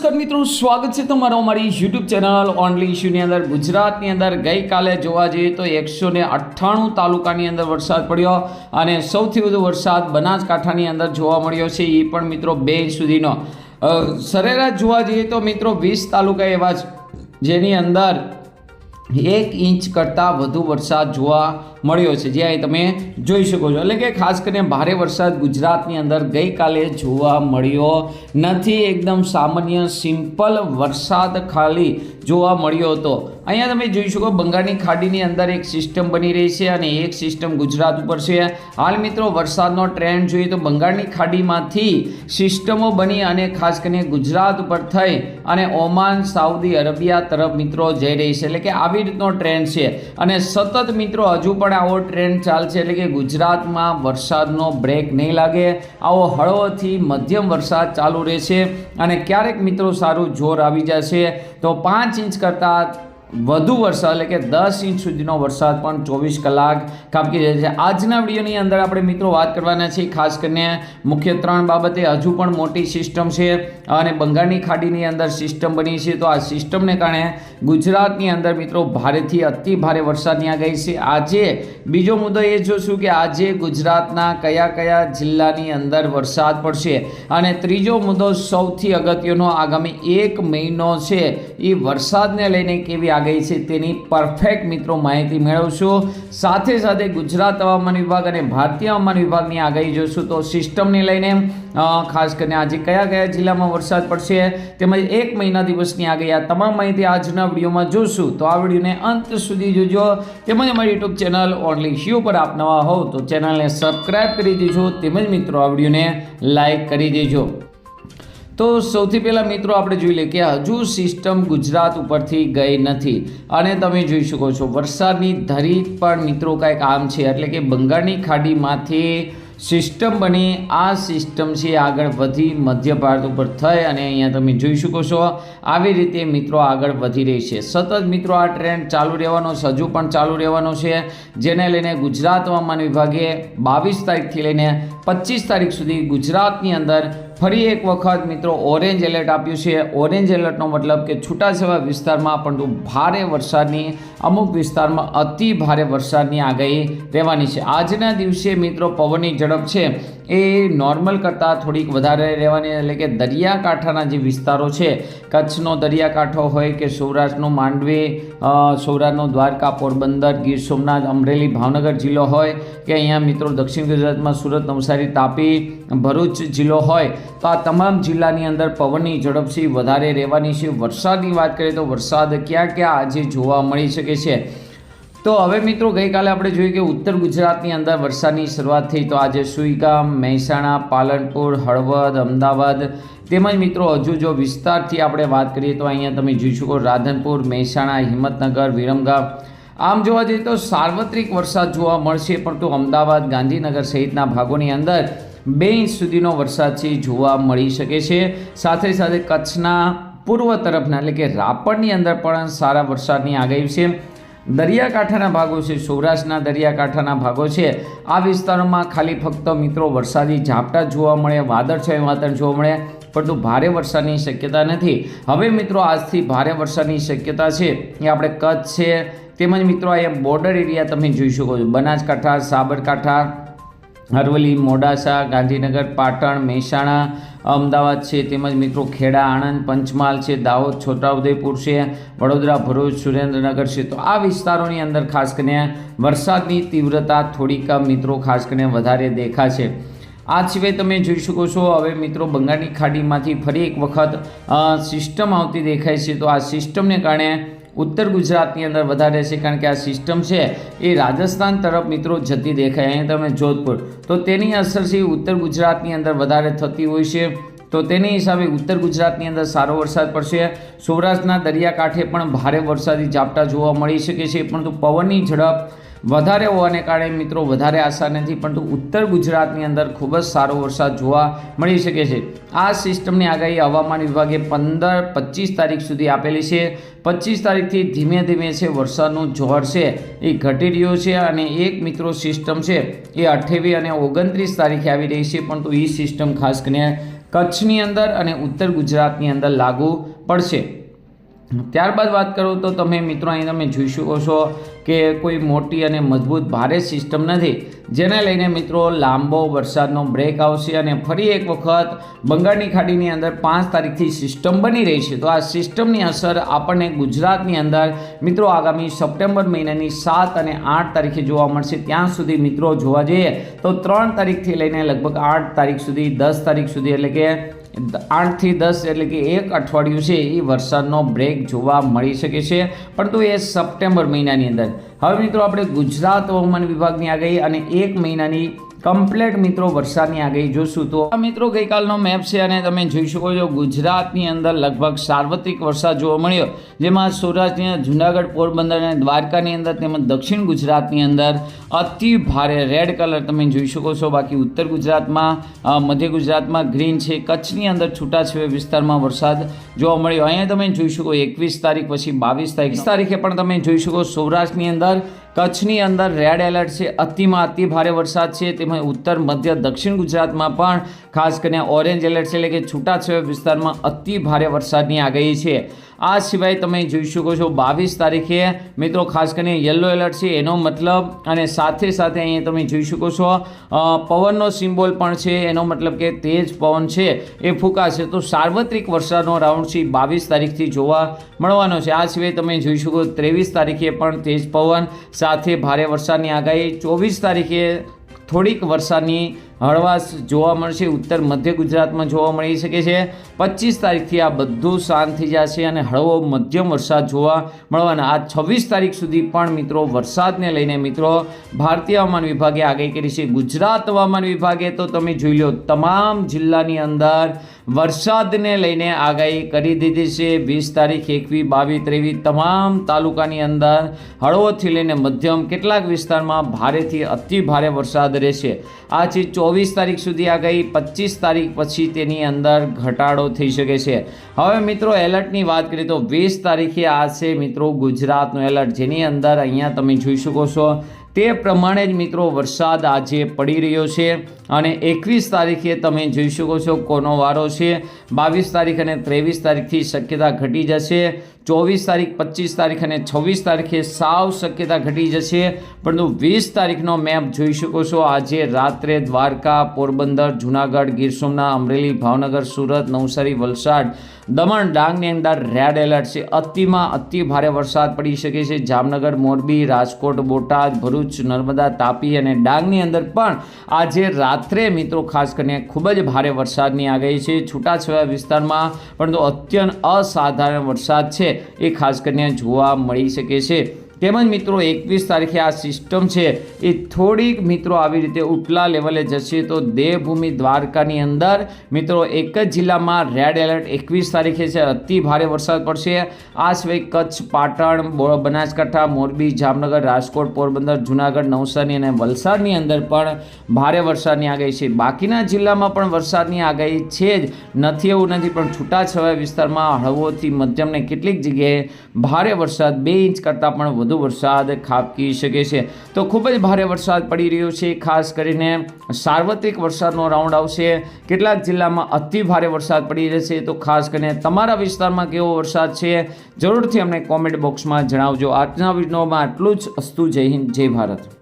નમસ્કાર મિત્રો, સ્વાગત છે તમારો અમારી યુટ્યુબ ચેનલ ઓનલી ઇશ્યુની અંદર. ગુજરાતની અંદર ગઈકાલે જોવા જઈએ તો એકસો ને અઠ્ઠાણું તાલુકાની અંદર વરસાદ પડ્યો અને સૌથી વધુ વરસાદ બનાસકાંઠાની અંદર જોવા મળ્યો છે. એ પણ મિત્રો બે ઇંચ સુધીનો સરેરાશ જોવા જઈએ તો મિત્રો વીસ તાલુકા એવા જેની અંદર એક ઇંચ કરતાં વધુ વરસાદ જોવા મળ્યો છે. જે અહીં તમે જોઈ શકો છો. એટલે કે ખાસ કરીને ભારે વરસાદ ગુજરાતની અંદર ગઈકાલે જોવા મળ્યો નથી. એકદમ સામાન્ય, સિમ્પલ વરસાદ ખાલી જોવા મળ્યો હતો. અહીંયા તમે જોઈ શકો બંગાળની ખાડીની અંદર એક સિસ્ટમ બની રહી છે અને એક સિસ્ટમ ગુજરાત ઉપર છે. હાલ મિત્રો વરસાદનો ટ્રેન્ડ જોઈએ તો બંગાળની ખાડીમાંથી સિસ્ટમો બની અને ખાસ કરીને ગુજરાત ઉપર થઈ અને ઓમાન, સાઉદી અરેબિયા તરફ મિત્રો જઈ રહી છે. એટલે કે આવી રીતનો ટ્રેન્ડ છે. અને સતત મિત્રો હજુ પણ આવો ટ્રેન્ડ ચાલશે એટલે કે ગુજરાતમાં વરસાદનો બ્રેક નહીં લાગે. આવો હળવોથી મધ્યમ વરસાદ ચાલુ રહેશે અને ક્યારેક મિત્રો સારું જોર આવી જશે. તો પાંચ ઇંચ કરતાં વધુ વરસાદ, એટલે કે દસ ઇંચ સુધીનો વરસાદ પણ ચોવીસ કલાક. ખાબકી જાય છે આજના વિડીયોની અંદર આપણે મિત્રો વાત કરવાના છીએ, ખાસ કરીને મુખ્ય ત્રણ બાબતે. હજુ પણ મોટી સિસ્ટમ છે અને બંગાળની ખાડીની અંદર સિસ્ટમ બની છે. તો આ સિસ્ટમને કારણે ગુજરાતની અંદર મિત્રો ભારેથી અતિ ભારે વરસાદની આગાહી છે. આજે બીજો મુદ્દો એ જોશું કે આજે ગુજરાતના કયા કયા જિલ્લાની અંદર વરસાદ પડશે. અને ત્રીજો મુદ્દો સૌથી અગત્યનો આગામી એક મહિનો છે. એ વરસાદને લઈને કેવી આગાહી છે તેની પરફેક્ટ મિત્રો માહિતી મેળવશું. સાથે સાથે ગુજરાત હવામાન વિભાગ અને ભારતીય હવામાન વિભાગની આગાહી જોશું તો સિસ્ટમને લઈને ખાસ કરીને આજે કયા કયા જિલ્લામાં વરસાદ પડશે તેમજ એક મહિના દિવસની આગાહી આ તમામ માહિતી આજના વિડીયોમાં જોશું. તો આ વિડીયોને અંત સુધી જોજો તેમજ અમારી યુટ્યુબ ચેનલ ઓનલી શ્યુ પર આપ નવા હોવ તો ચેનલને સબસ્ક્રાઇબ કરી દેજો તેમજ મિત્રો આ વિડીયોને લાઈક કરી દેજો. તો સૌથી પહેલાં મિત્રો આપણે જોઈ લઈએ કે હજુ સિસ્ટમ ગુજરાત ઉપરથી ગઈ નથી. અને તમે જોઈ શકો છો, વરસાદની ધરી પણ મિત્રો કાંઈક આમ છે. એટલે કે બંગાળની ખાડીમાંથી સિસ્ટમ બની, આ સિસ્ટમ છે આગળ વધી, મધ્ય ભારત ઉપર થઈ અને અહીંયા તમે જોઈ શકો છો, આવી રીતે મિત્રો આગળ વધી રહી છે. સતત મિત્રો આ ટ્રેન્ડ ચાલુ રહેવાનો છે, હજુ પણ ચાલુ રહેવાનો છે, જેને લઈને ગુજરાત હવામાન વિભાગે બાવીસ તારીખથી લઈને પચીસ તારીખ સુધી ગુજરાતની અંદર ફરી એક વખત મિત્રો ઓરેન્જ એલર્ટ આપ્યું છે. ઓરેન્જ એલર્ટનો મતલબ કે છૂટાછવાયા વિસ્તારમાં, પરંતુ ભારે વરસાદની, અમુક વિસ્તારમાં અતિ ભારે વરસાદની આગાહી રહેવાની છે. આજના દિવસે મિત્રો પવનની ઝડપ છે એ નોર્મલ કરતાં થોડીક વધારે રહેવાની, એટલે કે દરિયાકાંઠાના જે વિસ્તારો છે, કચ્છનો દરિયાકાંઠો હોય કે સૌરાષ્ટ્રનો માંડવી સૌરાષ્ટ્રનો દ્વારકા, પોરબંદર, ગીર સોમનાથ, અમરેલી, ભાવનગર જિલ્લો હોય કે અહીંયા મિત્રો દક્ષિણ ગુજરાતમાં સુરત, નવસારી, તાપી, ભરૂચ જિલ્લો હોય તો આ તમામ જિલ્લાની અંદર પવનની ઝડપથી વધારે રહેવાની છે. વરસાદની વાત કરીએ તો વરસાદ ક્યાં ક્યાં આજે જોવા મળી શકે છે? તો હવે મિત્રો ગઈકાલે આપણે જોયું કે ઉત્તર ગુજરાતની અંદર વરસાદની શરૂઆત થઈ. તો આજે સુઈગામ, મહેસાણા, પાલનપુર, હળવદ, અમદાવાદ તેમજ મિત્રો હજુ જો વિસ્તારથી આપણે વાત કરીએ તો અહીંયા તમે જોઈ શકો રાધનપુર, મહેસાણા, હિંમતનગર, વિરમગામ. આમ જોવા જઈએ તો સાર્વત્રિક વરસાદ જોવા મળશે, પરંતુ અમદાવાદ, ગાંધીનગર સહિતના ભાગોની અંદર બે ઇંચ સુધીનો વરસાદ છે જોવા મળી શકે છે. સાથે સાથે કચ્છના પૂર્વ તરફના એટલે કે રાપરની અંદર પણ સારા વરસાદની આગાહી છે. દરિયાકાંઠાના ભાગો છે, સૌરાષ્ટ્રના દરિયાકાંઠાના ભાગો છે. આ વિસ્તારોમાં ખાલી ફક્ત મિત્રો વરસાદી ઝાપટા જોવા મળે વાદળછાયું વાતાવરણ જોવા મળે પરંતુ ભારે વરસાદની શક્યતા નથી. હવે મિત્રો આજથી ભારે વરસાદની શક્યતા છે. એ આપણે કચ્છ છે. તેમજ મિત્રો અહીંયા બોર્ડર એરિયા તમે જોઈ શકો છો. બનાસકાંઠા, સાબરકાંઠા અરવલ્લી, મોડાસા, ગાંધીનગર, પાટણ, મહેસાણા, અમદાવાદ છે, તેમજ મિત્રો ખેડા, આણંદ, પંચમહાલ છે, દાહોદ, છોટાઉદેપુર છે, વડોદરા, ભરૂચ, સુરેન્દ્રનગર છે. તો આ વિસ્તારોની અંદર ખાસ કરીને વરસાદની તીવ્રતા થોડીક મિત્રો ખાસ કરીને વધારે દેખાશે. આ સિવાય તમે જોઈ શકો છો, હવે મિત્રો બંગાળની ખાડીમાંથી ફરી એક વખત સિસ્ટમ આવતી દેખાય છે. તો આ સિસ્ટમને કારણે ઉત્તર ગુજરાતની અંદર વધારે છે કારણ કે આ સિસ્ટમ છે એ રાજસ્થાન તરફ મિત્રો જતી દેખાય. અહીંયા તમે જોધપુર, તો તેની અસર છે ઉત્તર ગુજરાતની અંદર વધારે થતી હોય છે. તો તેની હિસાબે ઉત્તર ગુજરાતની અંદર સારો વરસાદ પડશે. સૌરાષ્ટ્રના દરિયાકાંઠે પણ ભારે વરસાદી ઝાપટા જોવા મળી શકે છે, પરંતુ પવનની ઝડપ વધારે હોવાને કારણે મિત્રો વધારે આશા નથી, પરંતુ ઉત્તર ગુજરાતની અંદર ખૂબ જ સારો વરસાદ જોવા મળી શકે છે. આ સિસ્ટમની આગાહી હવામાન વિભાગે પંદર, પચીસ તારીખ સુધી આપેલી છે. પચીસ તારીખથી ધીમે ધીમે છે વરસાદનું જોર છે. એ ઘટી રહ્યો છે અને એક મિત્રો સિસ્ટમ છે એ અઠ્ઠાવીસ અને ઓગણત્રીસ તારીખે આવી રહી છે, પરંતુ એ સિસ્ટમ ખાસ કરીને કચ્છની અંદર અને ઉત્તર ગુજરાતની અંદર લાગુ પડશે. ત્યારબાદ વાત કરું તો તમે મિત્રો અહીં તમે જોઈ શકો છો કે કોઈ મોટી અને મજબૂત ભારે સિસ્ટમ નથી. જેને લઈને મિત્રો લાંબો વરસાદનો બ્રેક આવશે અને ફરી એક વખત બંગાળની ખાડીની અંદર પાંચ તારીખથી સિસ્ટમ બની રહી છે. તો આ સિસ્ટમની અસર આપણને ગુજરાતની અંદર મિત્રો આગામી સપ્ટેમ્બર મહિનાની સાત અને આઠ તારીખે જોવા મળશે. ત્યાં સુધી મિત્રો જોવા જઈએ તો ત્રણ તારીખથી લઈને લગભગ આઠ તારીખ સુધી, દસ તારીખ સુધી એટલે કે આઠથી દસ એટલે કે એક અઠવાડિયું છે એ વરસાદનો બ્રેક જોવા મળી શકે છે. પરંતુ એ સપ્ટેમ્બર મહિનાની અંદર. હવે મિત્રો આપણે ગુજરાત હવામાન વિભાગની આગાહી અને એક મહિનાની કમ્પ્લેટ મિત્રો, વરસાદની આગાહી જોશું તો. આ મિત્રો, ગઈકાલનો મેપ છે અને તમે જોઈ શકો છો, ગુજરાતની અંદર લગભગ સાર્વત્રિક વરસાદ જોવા મળ્યો. જેમાં સૌરાષ્ટ્રની જુનાગઢ, પોરબંદર અને દ્વારકાની અંદર તેમજ દક્ષિણ ગુજરાતની અંદર અતિ ભારે રેડ કલર તમે જોઈ શકો છો. બાકી ઉત્તર ગુજરાતમાં મધ્ય ગુજરાતમાં ગ્રીન છે. કચ્છની અંદર છૂટાછવાયા વિસ્તારમાં વરસાદ જોવા મળ્યો. અહીંયા તમે જોઈ શકો, એકવીસ તારીખ પછી બાવીસ તારીખ. તારીખે પણ તમે જોઈ શકો, સૌરાષ્ટ્રની અંદર કચ્છની અંદર રેડ એલર્ટ છે. અતિમાં અતિ ભારે વરસાદ છે. તેમજ ઉત્તર, મધ્ય, દક્ષિણ ગુજરાતમાં પણ ખાસ કરીને ઓરેન્જ એલર્ટ છે. એટલે કે છૂટાછવાયા વિસ્તારમાં અતિ ભારે વરસાદની આગાહી છે. આ સિવાય તમે જોઈ શકો છો બાવીસ તારીખે, મિત્રો, ખાસ કરીને યલો એલર્ટ છે, એનો મતલબ અને સાથે સાથે અહીંયા તમે જોઈ શકો છો પવનનો સિમ્બોલ પણ છે, એનો મતલબ કે તેજ પવન છે, એ ફૂંકાશે. તો સાર્વત્રિક વરસાદનો રાઉન્ડ છે, બાવીસ તારીખથી જોવા મળવાનો છે. આ સિવાય તમે જોઈ શકો ત્રેવીસ તારીખે પણ તેજ પવન, સાથે ભારે વરસાદની આગાહી. ચોવીસ તારીખે થોડીક વરસાદની હળવાશ જોવા મળશે. ઉત્તર મધ્ય ગુજરાતમાં જોવા મળી શકે છે. પચીસ તારીખથી આ બધું શાંત થઈ જશે અને હળવો મધ્યમ વરસાદ જોવા મળવાના. આ છવ્વીસ તારીખ સુધી પણ મિત્રો વરસાદને લઈને મિત્રો ભારતીય હવામાન વિભાગે આગાહી કરી છે. ગુજરાત હવામાન વિભાગે તો તમે જોઈ લો, તમામ જિલ્લાની અંદર વરસાદને લઈને આગાહી કરી દીધી છે. વીસ તારીખ એકવી બાવીસ, ત્રેવીસ તમામ તાલુકાની અંદર હળવોથી લઈને મધ્યમ કેટલાક વિસ્તારમાં ભારેથી અતિ ભારે વરસાદ રહેશે. આ ચોવીસ તારીખ સુધી આગાહી, પચીસ તારીખ પછી તેની અંદર ઘટાડો થઈ શકે છે. હવે મિત્રો એલર્ટની વાત કરીએ તો વીસ તારીખે આ છે મિત્રો ગુજરાતનું એલર્ટ, જેની અંદર અહીંયા તમે જોઈ શકો છો. તે પ્રમાણે જ મિત્રો વરસાદ આજે પડી રહ્યો છે. અને એકવીસ તારીખે તમે જોઈ શકો છો કોનો વારો છે. બાવીસ તારીખ અને ત્રેવીસ તારીખથી શક્યતા ઘટી જશે. ચોવીસ તારીખ, પચીસ તારીખ અને છવ્વીસ તારીખે સાવ શક્યતા ઘટી જશે. પરંતુ વીસ તારીખનો મેપ જોઈ શકો છો. આજે રાત્રે દ્વારકા, પોરબંદર, જુનાગઢ, ગીર સોમનાથ, અમરેલી, ભાવનગર, સુરત, નવસારી, વલસાડ, દમણ, ડાંગની અંદર રેડ એલર્ટ છે. અતિમાં અતિ ભારે વરસાદ પડી શકે છે. જામનગર, મોરબી, રાજકોટ, બોટાદ, ભરૂચ, નર્મદા, તાપી અને ડાંગની અંદર પણ આજે રાત્રે મિત્રો, ખાસ કરીને ખૂબ જ ભારે વરસાદની આગાહી છે. છૂટાછવાયા વિસ્તારમાં, પરંતુ અત્યંત અસાધારણ વરસાદ છે. એ ખાસ કરીને જોવા મળી શકે છે. તેમજ મિત્રો, એકવીસ તારીખે આ સિસ્ટમ છે એ થોડીક મિત્રો આવી રીતે ઉપલા લેવલે જશે. તો દેવભૂમિ દ્વારકાની અંદર મિત્રો, એક જ જિલ્લામાં રેડ એલર્ટ એકવીસ તારીખે છે. અતિ ભારે વરસાદ પડશે. આ સિવાય કચ્છ, પાટણ બનાસકાંઠા, મોરબી, જામનગર, રાજકોટ, પોરબંદર, જુનાગઢ, નવસારી અને વલસાડની અંદર પણ ભારે વરસાદની આગાહી છે. બાકીના જિલ્લામાં પણ વરસાદની આગાહી છે જ. નથી એવું નથી, પણ છૂટાછવાયા વિસ્તારમાં હળવોથી મધ્યમને કેટલીક જગ્યાએ ભારે વરસાદ બે ઇંચ કરતાં પણ વધુ વરસાદ ખાબકી શકે છે. તો ખૂબ જ ભારે વરસાદ પડી રહ્યો છે. ખાસ કરીને સાર્વત્રિક વરસાદનો રાઉન્ડ આવશે. કેટલાક જિલ્લામાં અતિ ભારે વરસાદ પડી રહેશે. તો ખાસ કરીને તમારા વિસ્તારમાં કેવો વરસાદ છે, જરૂરથી અમને કોમેન્ટ બોક્સમાં જણાવજો. આજના વિડીયોમાં આટલું જ. અસ્તુ જય હિન્દ, જય ભારત.